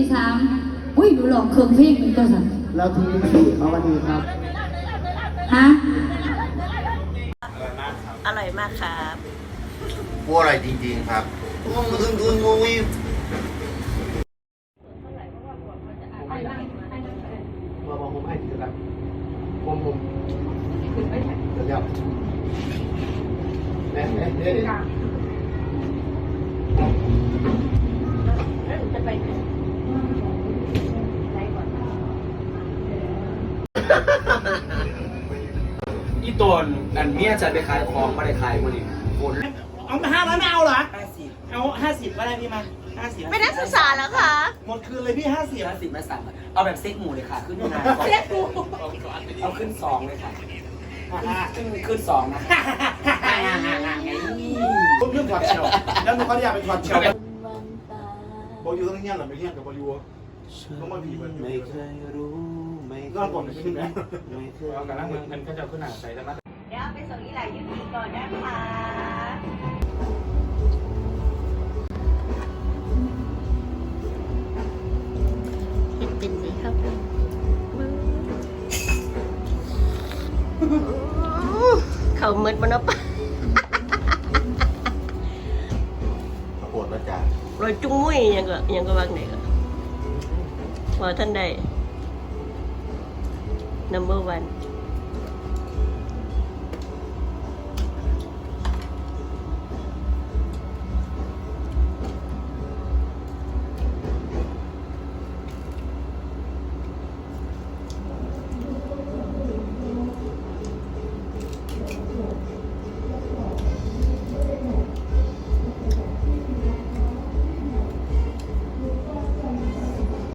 สี่สามอุ้ยหนูหลอกเครื่องเพลงเป็นตัวสันแล้วทีนี้สี่มาวันนี้ครับ ฮะอร่อยมากครับบัวอะไรจริงๆครับงงงงงงงมาบอกผมให้ทีละผมผมเดี๋ยวยับเนี่ยเนี่ยเอีตนนั่นเมียจะไปขายของไม่ได้ขายคนอีกคนเอามาห้าร้อยไม่เอาเหรอห้าสิบเอาห้าสิบก็ได้พี่มาห้าสิบไม่ได้ศึกษาแล้วค่ะ หมดคืนเลยพี่ห้าสิบห้าสิบมาสั่งเอาแบบเซ็กหมูเลยค่ะ ขึ้นมาเอาขึ้นสองเลยค่ะขึ้นขึ้นสองนะผมเรื่องถอดเชลแล้วหนูก็อยากเป็นถอดเชลบอกอยู่ตรงนี้เหรอไม่เที่ยงกับบอยู ต้องมาผีมันไม่เคยรู้ไม่เคนอนก่อนไม่ขึ้นนะไม่เคยเอากระลังเงินเงินก็จะขึ้นหนังใส่แล้วนะเดี๋ยวเอาไปส่งอีหลายยุติก่อนนะคะเห็นเป็นดีครับเขาเมิดมันเอาไปปรากฏว่าจ้ารอยจุ้งมุ้ยยังก็ยังก็วางไหนก็ พอท่านใด number one